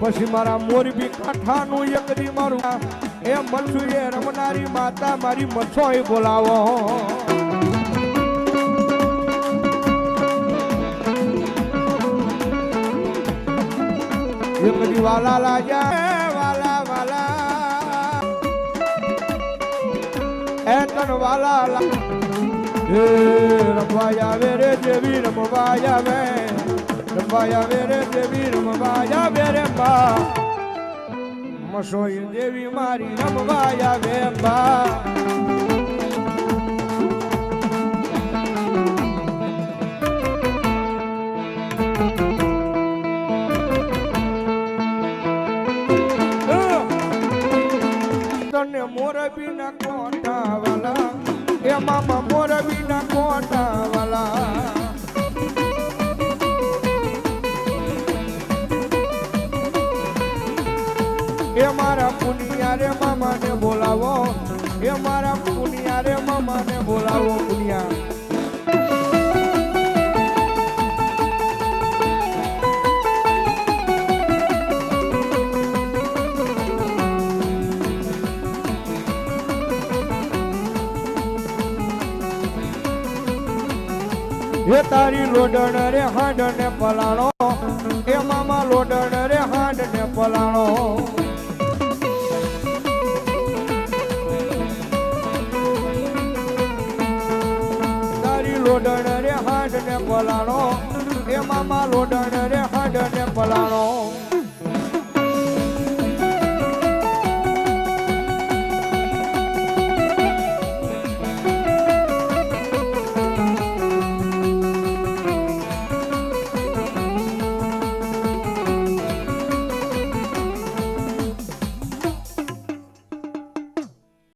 પછી મારા મોરબી કાંઠાનું એક દી મારું એ મચ્છુએ રમનારી માતા મારી મચ્છોય બોલાવો. એક દી વાલા લાજા વાલા વાલા. એ તન વાલા એ વેરે આવે દેવી રમવા આવે. રમવા આવે રે દેવી રમવા આવે. રે મસોઈ દેવી મારી રમવા આવે બા તને મોરબી ના કોટા વાલા. એ મામા મોરબી ના કોટા એ મારા પુનિયા રે મામાને બોલાવો. એ મારા પુનિયા રે મામાને બોલાવો પુનિયા. એ તારી લોડણ રે હાડ ને પલાણો એ મામા લોડણ રે હાડ ને પલાણો લોડણ રે હાડ ને પલાણો એ મામા લોડણ રે હાડ ને પલાણો